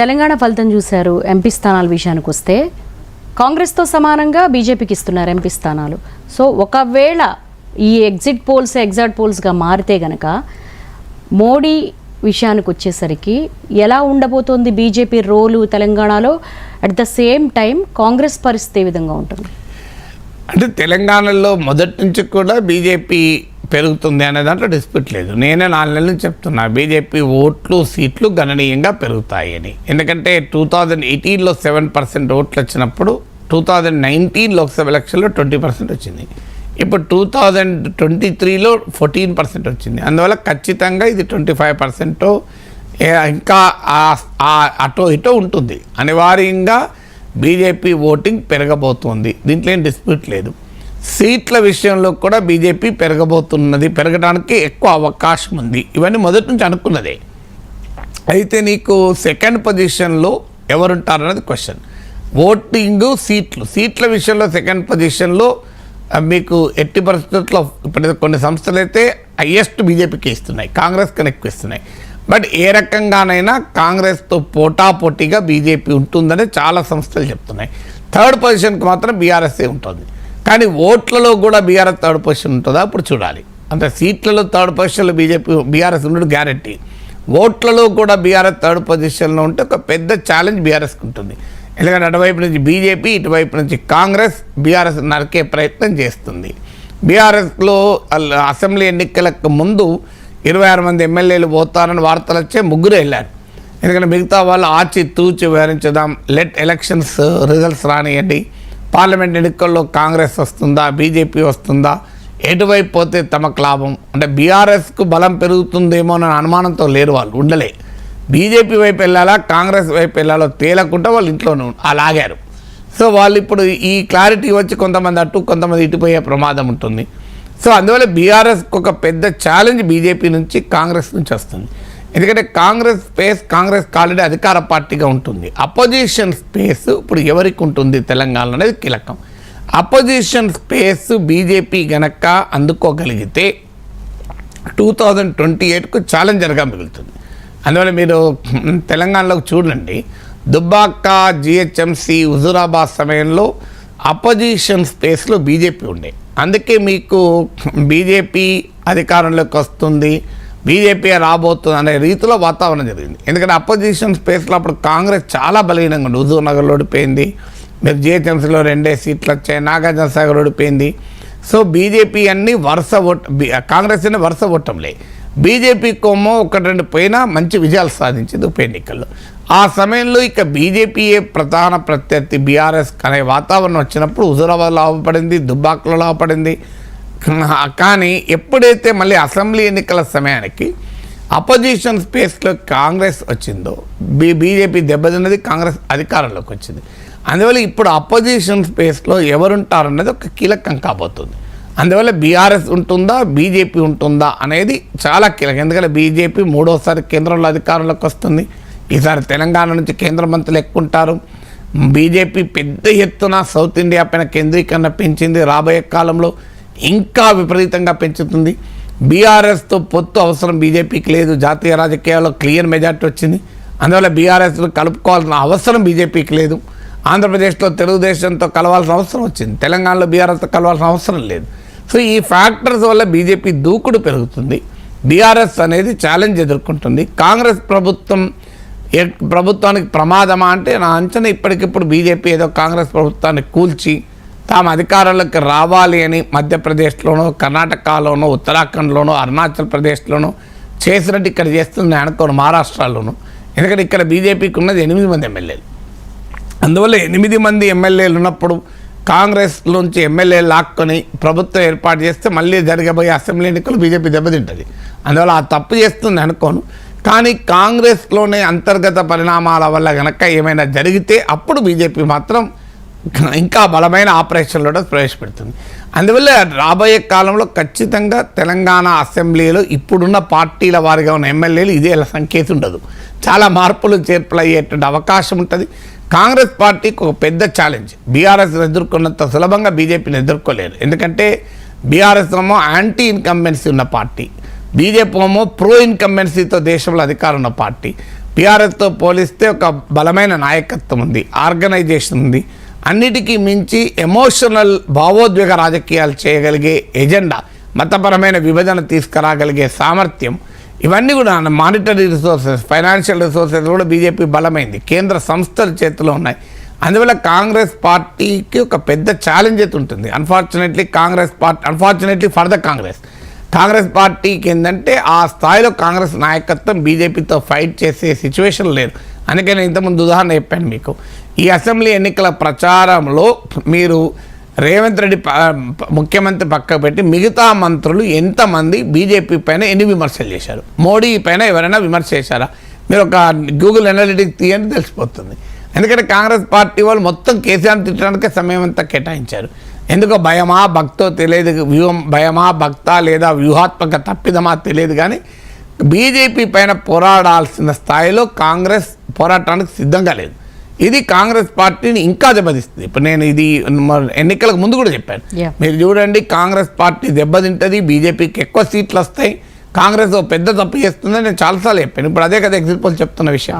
తెలంగాణ ఫలితం చూశారు ఎంపీ స్థానాల విషయానికి వస్తే కాంగ్రెస్తో సమానంగా బీజేపీకి ఇస్తున్నారు ఎంపీ స్థానాలు. సో ఒకవేళ ఈ ఎగ్జిట్ పోల్స్ ఎగ్జాట్ పోల్స్గా మారితే గనక మోడీ విషయానికి వచ్చేసరికి ఎలా ఉండబోతోంది బీజేపీ రోలు తెలంగాణలో? At the same time Congress పరిస్థితి ఏ విధంగా ఉంటుంది? అంటే తెలంగాణలో మొదటి నుంచి కూడా బీజేపీ పెరుగుతుంది అనే దాంట్లో డిస్ప్యూట్ లేదు. నేనే నాలుగు నెలలు చెప్తున్నా బీజేపీ ఓట్లు సీట్లు గణనీయంగా పెరుగుతాయని. ఎందుకంటే టూ థౌజండ్ ఎయిటీన్లో సెవెన్ పర్సెంట్ ఓట్లు వచ్చినప్పుడు టూ థౌజండ్ నైన్టీన్ లోక్సభ ఎలక్షన్లో ట్వంటీ పర్సెంట్ వచ్చింది. ఇప్పుడు టూ థౌజండ్ ట్వంటీ త్రీలో ఫోర్టీన్ పర్సెంట్ వచ్చింది. అందువల్ల ఖచ్చితంగా ఇది ట్వంటీ ఫైవ్ పర్సెంట్ ఇంకా అటో ఇటో ఉంటుంది. అనివార్యంగా బీజేపీ ఓటింగ్ పెరగబోతోంది. దీంట్లో ఏం డిస్ప్యూట్ లేదు. సీట్ల విషయంలో కూడా బీజేపీ పెరగబోతున్నది. పెరగడానికి ఎక్కువ అవకాశం ఉంది. ఇవన్నీ మొదటి నుంచి అనుకున్నదే. అయితే నీకు సెకండ్ పొజిషన్లో ఎవరుంటారన్నది క్వశ్చన్. ఓటింగ్ సీట్లు. సీట్ల విషయంలో సెకండ్ పొజిషన్లో మీకు ఎట్టి పరిస్థితుల్లో ఇప్పుడు కొన్ని సంస్థలు అయితే హయ్యెస్ట్ బీజేపీకి ఇస్తున్నాయి. కాంగ్రెస్ కన్నా ఎక్కువ ఇస్తున్నాయి. బట్ ఏ రకంగానైనా కాంగ్రెస్తో పోటాపోటీగా బీజేపీ ఉంటుందని చాలా సంస్థలు చెప్తున్నాయి. థర్డ్ పొజిషన్కి మాత్రం బీఆర్ఎస్ఏ ఉంటుంది. కానీ ఓట్లలో కూడా బీఆర్ఎస్ థర్డ్ పొజిషన్ ఉంటుందా? అప్పుడు చూడాలి. అంటే సీట్లలో థర్డ్ పొజిషన్లో బీజేపీ బీఆర్ఎస్ ఉండడం గ్యారంటీ. ఓట్లలో కూడా బీఆర్ఎస్ థర్డ్ పొజిషన్లో ఉంటే ఒక పెద్ద ఛాలెంజ్ బీఆర్ఎస్కి ఉంటుంది. ఎందుకంటే అటువైపు నుంచి బీజేపీ ఇటువైపు నుంచి కాంగ్రెస్ బీఆర్ఎస్ నరికే ప్రయత్నం చేస్తుంది. బీఆర్ఎస్లో అసెంబ్లీ ఎన్నికలకు ముందు ఇరవై ఆరు మంది ఎమ్మెల్యేలు పోతారని వార్తలు వచ్చే ముగ్గురు వెళ్ళారు. ఎందుకంటే మిగతా వాళ్ళు ఆచి తూచి వివరించుదాం లెట్ ఎలక్షన్స్ రిజల్ట్స్ రానియండి. పార్లమెంట్ ఎన్నికల్లో కాంగ్రెస్ వస్తుందా బీజేపీ వస్తుందా ఎటువైపు పోతే తమకు లాభం? అంటే బీఆర్ఎస్కు బలం పెరుగుతుందేమో అనే అనుమానంతో లేరు వాళ్ళు ఉండలే. బీజేపీ వైపు వెళ్ళాలా కాంగ్రెస్ వైపు వెళ్ళాలో తేలకుండా వాళ్ళు ఇంట్లోనే అలాగారు సో వాళ్ళు ఇప్పుడు ఈ క్లారిటీ వచ్చి కొంతమంది అటు కొంతమంది ఇటుపోయే ప్రమాదం ఉంటుంది. సో అందువల్ల బీఆర్ఎస్కి ఒక పెద్ద ఛాలెంజ్ బీజేపీ నుంచి కాంగ్రెస్ నుంచి వస్తుంది. ఎందుకంటే కాంగ్రెస్ స్పేస్ కాంగ్రెస్ ఆల్రెడీ అధికార పార్టీగా ఉంటుంది. అపోజిషన్ స్పేస్ ఇప్పుడు ఎవరికి ఉంటుంది? తెలంగాణలో అనేది కీలకం. అపోజిషన్ స్పేస్ బీజేపీ గనక అందుకోగలిగితే టూ థౌజండ్ ట్వంటీ ఎయిట్కు ఛాలెంజర్గా మిగులుతుంది. అందువల్ల మీరు తెలంగాణలో చూడండి. దుబ్బాక జిహెచ్ఎంసి హుజురాబాద్ సమయంలో అపోజిషన్ స్పేస్లో బీజేపీ ఉండే. అందుకే మీకు బీజేపీ అధికారంలోకి వస్తుంది. బీజేపీ రాబోతుంది అనే రీతిలో వాతావరణం జరిగింది. ఎందుకంటే అపోజిషన్ స్పేస్లో అప్పుడు కాంగ్రెస్ చాలా బలహీనంగా ఉంది హుజూర్ నగర్లో ఓడిపోయింది మీరు జిహెచ్ఎంసీలో రెండే సీట్లు వచ్చాయి. నాగార్జున సాగర్ ఓడిపోయింది సో బీజేపీ అన్ని వరుస ఓట్ కాంగ్రెస్ అన్ని వరుస ఓటంలే బీజేపీ కోమో ఒకటి రెండు పోయినా మంచి విజయాలు సాధించింది ఉప ఎన్నికల్లో. ఆ సమయంలో ఇక బీజేపీయే ప్రధాన ప్రత్యర్థి బీఆర్ఎస్ అనే వాతావరణం వచ్చినప్పుడు హుజూరాబాద్ లాభపడింది దుబ్బాకలో లాభపడింది. కానీ ఎప్పుడైతే మళ్ళీ అసెంబ్లీ ఎన్నికల సమయానికి అపోజిషన్ స్పేస్లో కాంగ్రెస్ వచ్చిందో బీ బీజేపీ దెబ్బతిన్నది కాంగ్రెస్ అధికారంలోకి వచ్చింది. అందువల్ల ఇప్పుడు అపోజిషన్ స్పేస్లో ఎవరుంటారన్నది ఒక కీలకం కాబోతుంది. అందువల్ల బీఆర్ఎస్ ఉంటుందా బీజేపీ ఉంటుందా అనేది చాలా కీలకం. ఎందుకంటే బీజేపీ మూడోసారి కేంద్రంలో అధికారంలోకి వస్తుంది. ఈసారి తెలంగాణ నుంచి కేంద్ర మంత్రులు ఎక్కువంటారు. బీజేపీ పెద్ద ఎత్తున సౌత్ ఇండియా పైన కేంద్రీకరణ పెంచింది రాబోయే కాలంలో. ఇంకా విపరీతంగా పెంచుతుంది. బీఆర్ఎస్తో పొత్తు అవసరం బీజేపీకి లేదు. జాతీయ రాజకీయాల్లో క్లియర్ మెజార్టీ వచ్చింది. అందువల్ల బీఆర్ఎస్ను కలుపుకోవాల్సిన అవసరం బీజేపీకి లేదు. ఆంధ్రప్రదేశ్లో తెలుగుదేశంతో కలవాల్సిన అవసరం వచ్చింది. తెలంగాణలో బీఆర్ఎస్తో కలవాల్సిన అవసరం లేదు. సో ఈ ఫ్యాక్టర్స్ వల్ల బీజేపీ దూకుడు పెరుగుతుంది. బీఆర్ఎస్ అనేది ఛాలెంజ్ ఎదుర్కొంటుంది. కాంగ్రెస్ ప్రభుత్వం ప్రభుత్వానికి ప్రమాదమా అంటే నా అంచనా ఇప్పటికిప్పుడు బీజేపీ ఏదో కాంగ్రెస్ ప్రభుత్వాన్ని కూల్చి తాము అధికారంలోకి రావాలి అని మధ్యప్రదేశ్లోనో కర్ణాటకలోనో ఉత్తరాఖండ్లోనో అరుణాచల్ ప్రదేశ్లోనో చేసినట్టు ఇక్కడ చేస్తుంది అనుకోను మహారాష్ట్రలోనూ ఎందుకంటే ఇక్కడ బీజేపీకి ఉన్నది ఎనిమిది మంది ఎమ్మెల్యేలు. అందువల్ల ఎనిమిది మంది ఎమ్మెల్యేలు ఉన్నప్పుడు కాంగ్రెస్ నుంచి ఎమ్మెల్యేలు లాక్కొని ప్రభుత్వం ఏర్పాటు చేస్తే మళ్ళీ జరగబోయే అసెంబ్లీ ఎన్నికలు బీజేపీ దెబ్బతింటుంది. అందువల్ల ఆ తప్పు చేస్తుంది అనుకోను. కానీ కాంగ్రెస్లోనే అంతర్గత పరిణామాల వల్ల కనుక ఏమైనా జరిగితే అప్పుడు బీజేపీ మాత్రం ఇంకా బలమైన ఆపరేషన్లో ప్రవేశపెడుతుంది. అందువల్ల రాబోయే కాలంలో ఖచ్చితంగా తెలంగాణ అసెంబ్లీలో ఇప్పుడున్న పార్టీల వారిగా ఉన్న ఎమ్మెల్యేలు ఇదే సంకేతం ఉండదు. చాలా మార్పులు చేర్పులు అయ్యేటువంటి అవకాశం ఉంటుంది. కాంగ్రెస్ పార్టీకి ఒక పెద్ద ఛాలెంజ్ బీఆర్ఎస్ ఎదుర్కొన్నంత సులభంగా బీజేపీని ఎదుర్కోలేరు. ఎందుకంటే బీఆర్ఎస్ ఏమో యాంటీ ఇన్కంబెన్సీ ఉన్న పార్టీ. బీజేపీ ఏమో ప్రో ఇన్కంబెన్సీతో దేశంలో అధికారం ఉన్న పార్టీ. బీఆర్ఎస్తో పోలిస్తే ఒక బలమైన నాయకత్వం ఉంది. ఆర్గనైజేషన్ ఉంది. అన్నిటికీ మించి ఎమోషనల్ భావోద్వేగ రాజకీయాలు చేయగలిగే ఎజెండా మతపరమైన విభజన తీసుకురాగలిగే సామర్థ్యం ఇవన్నీ కూడా మానిటరీ రిసోర్సెస్ ఫైనాన్షియల్ రిసోర్సెస్ కూడా బీజేపీ బలమైంది. కేంద్ర సంస్థల చేతిలో ఉన్నాయి. అందువల్ల కాంగ్రెస్ పార్టీకి ఒక పెద్ద ఛాలెంజ్ అయితే ఉంటుంది. Unfortunately Congress party unfortunately for the Congress. Congress పార్టీకి ఏంటంటే ఆ స్థాయిలో కాంగ్రెస్ నాయకత్వం బీజేపీతో ఫైట్ చేసే సిచ్యువేషన్ లేదు. అందుకే నేను ఇంతకుముందు ఉదాహరణ చెప్పాను మీకు. ఈ అసెంబ్లీ ఎన్నికల ప్రచారంలో మీరు రేవంత్ రెడ్డి ప- ముఖ్యమంత్రి పక్క పెట్టి మిగతా మంత్రులు ఎంతమంది బీజేపీ పైన ఎన్ని విమర్శలు చేశారు? మోడీ పైన ఎవరైనా విమర్శ చేశారా? మీరు ఒక గూగుల్ అనలిటిక్స్ తీయని తెలిసిపోతుంది. ఎందుకంటే కాంగ్రెస్ పార్టీ వాళ్ళు మొత్తం కేసీఆర్ తిట్టడానికే సమయం అంతా కేటాయించారు. ఎందుకో భయమా భక్తో తెలియదు వ్యూహం భయమా భక్త లేదా వ్యూహాత్మక తప్పిదమా తెలియదు కానీ బీజేపీ పైన పోరాడాల్సిన స్థాయిలో కాంగ్రెస్ పోరాటానికి సిద్ధంగా లేదు. ఇది కాంగ్రెస్ పార్టీని ఇంకా దెబ్బతీస్తుంది. ఇప్పుడు నేను ఇది ఎన్నికలకు ముందు కూడా చెప్పాను. మీరు చూడండి కాంగ్రెస్ పార్టీ దెబ్బతింటుంది బీజేపీకి ఎక్కువ సీట్లు వస్తాయి. కాంగ్రెస్ ఓ పెద్ద తప్పు చేస్తుందని నేను చాలాసార్లు చెప్పాను. ఇప్పుడు అదే కదా ఎగ్జిట్ పోల్ చెప్తున్న విషయం.